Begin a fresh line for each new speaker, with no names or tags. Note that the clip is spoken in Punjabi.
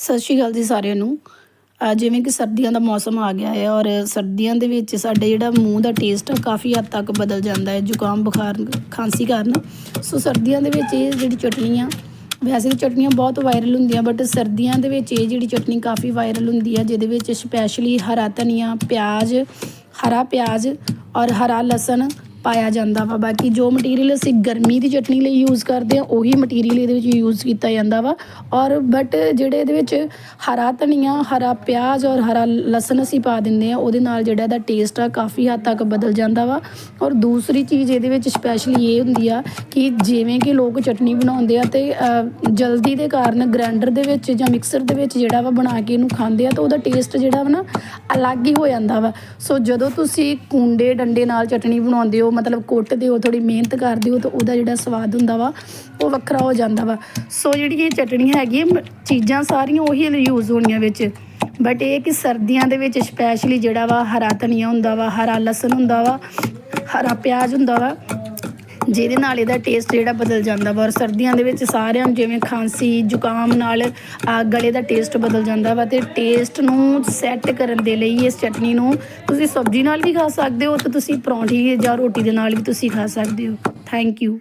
ਸਤਿ ਸ਼੍ਰੀ ਅਕਾਲ ਜੀ ਸਾਰਿਆਂ ਨੂੰ। ਜਿਵੇਂ ਕਿ ਸਰਦੀਆਂ ਦਾ ਮੌਸਮ ਆ ਗਿਆ ਹੈ ਔਰ ਸਰਦੀਆਂ ਦੇ ਵਿੱਚ ਸਾਡੇ ਜਿਹੜਾ ਮੂੰਹ ਦਾ ਟੇਸਟ ਆ, ਕਾਫੀ ਹੱਦ ਤੱਕ ਬਦਲ ਜਾਂਦਾ ਹੈ, ਜ਼ੁਕਾਮ, ਬੁਖਾਰ, ਖਾਂਸੀ ਕਾਰਨ। ਸੋ ਸਰਦੀਆਂ ਦੇ ਵਿੱਚ ਇਹ ਜਿਹੜੀ ਚਟਨੀ ਆ, ਵੈਸੇ ਤਾਂ ਚਟਨੀਆਂ ਬਹੁਤ ਵਾਇਰਲ ਹੁੰਦੀਆਂ ਬਟ ਸਰਦੀਆਂ ਦੇ ਵਿੱਚ ਇਹ ਜਿਹੜੀ ਚਟਨੀ ਕਾਫੀ ਵਾਇਰਲ ਹੁੰਦੀ ਹੈ ਜਿਹਦੇ ਵਿੱਚ ਸਪੈਸ਼ਲੀ ਹਰਾ ਧਨੀਆ, ਪਿਆਜ਼, ਹਰਾ ਪਿਆਜ਼ ਔਰ ਹਰਾ ਲਸਣ ਪਾਇਆ ਜਾਂਦਾ ਵਾ। ਬਾਕੀ ਜੋ ਮਟੀਰੀਅਲ ਅਸੀਂ ਗਰਮੀ ਦੀ ਚਟਨੀ ਲਈ ਯੂਜ਼ ਕਰਦੇ ਆ ਉਹੀ ਮਟੀਰੀਅਲ ਇਹਦੇ ਵਿੱਚ ਯੂਜ਼ ਕੀਤਾ ਜਾਂਦਾ ਵਾ। ਔਰ ਬਟ ਜਿਹੜੇ ਇਹਦੇ ਵਿੱਚ ਹਰਾ ਧਨੀਆ, ਹਰਾ ਪਿਆਜ਼ ਔਰ ਹਰਾ ਲਸਣ ਅਸੀਂ ਪਾ ਦਿੰਦੇ ਆ ਉਹਦੇ ਨਾਲ ਜਿਹੜਾ ਇਹਦਾ ਟੇਸਟ ਆ ਕਾਫੀ ਹੱਦ ਤੱਕ ਬਦਲ ਜਾਂਦਾ ਵਾ। ਔਰ ਦੂਸਰੀ ਚੀਜ਼ ਇਹਦੇ ਵਿੱਚ ਸਪੈਸ਼ਲੀ ਇਹ ਹੁੰਦੀ ਆ ਕਿ ਜਿਵੇਂ ਕਿ ਲੋਕ ਚਟਨੀ ਬਣਾਉਂਦੇ ਆ ਤੇ ਜਲਦੀ ਦੇ ਕਾਰਨ ਗ੍ਰਾਈਂਡਰ ਦੇ ਵਿੱਚ ਜਾਂ ਮਿਕਸਰ ਦੇ ਵਿੱਚ ਜਿਹੜਾ ਵਾ ਬਣਾ ਕੇ ਇਹਨੂੰ ਖਾਂਦੇ ਆ, ਤਾਂ ਉਹਦਾ ਟੇਸਟ ਜਿਹੜਾ ਵਾ ਨਾ ਅਲੱਗ ਹੀ ਹੋ ਜਾਂਦਾ ਵਾ। ਸੋ ਜਦੋਂ ਤੁਸੀਂ ਕੁੰਡੇ ਡੰਡੇ ਨਾਲ ਚਟਨੀ ਬਣਾਉਂਦੇ ਹੋ ਮਤਲਬ ਕੁੱਟਦੇ ਹੋ ਥੋੜੀ ਮਿਹਨਤ ਕਰਦੇ ਹੋ ਤਾਂ ਉਹਦਾ ਜਿਹੜਾ ਸਵਾਦ ਹੁੰਦਾ ਵਾ, ਉਹ ਵੱਖਰਾ ਹੋ ਜਾਂਦਾ ਵਾ। ਸੋ ਜਿਹੜੀ ਇਹ ਚਟਨੀ ਹੈਗੀ ਮ- ਚੀਜ਼ਾਂ ਸਾਰੀਆਂ ਉਹੀ ਯੂਜ਼ ਹੋਣੀਆਂ ਵਿੱਚ। ਬਟ ਇਹ ਕਿ ਸਰਦੀਆਂ ਦੇ ਵਿੱਚ ਸਪੈਸ਼ਲੀ ਜਿਹੜਾ ਵਾ ਹਰਾ ਧਨੀਆ ਹੁੰਦਾ ਵਾ, ਹਰਾ ਲਸਣ ਹੁੰਦਾ ਵਾ, ਹਰਾ ਪਿਆਜ਼ ਹੁੰਦਾ ਵਾ ਜਿਹਦੇ ਨਾਲ ਇਹਦਾ ਟੇਸਟ ਜਿਹੜਾ ਬਦਲ ਜਾਂਦਾ ਵਾ ਔਰ ਸਰਦੀਆਂ ਦੇ ਵਿੱਚ ਸਾਰਿਆਂ ਨੂੰ ਜਿਵੇਂ ਖਾਂਸੀ, ਜ਼ੁਕਾਮ ਨਾਲ ਗਲੇ ਦਾ ਟੇਸਟ ਬਦਲ ਜਾਂਦਾ ਵਾ ਤੇ ਟੇਸਟ ਨੂੰ ਸੈੱਟ ਕਰਨ ਦੇ ਲਈ ਇਸ ਚਟਨੀ ਨੂੰ ਤੁਸੀਂ ਸਬਜ਼ੀ ਨਾਲ ਵੀ ਖਾ ਸਕਦੇ ਹੋ ਤੇ ਤੁਸੀਂ ਪਰੌਂਠੀ ਜਾਂ ਰੋਟੀ ਦੇ ਨਾਲ ਵੀ ਤੁਸੀਂ ਖਾ ਸਕਦੇ ਹੋ। Thank you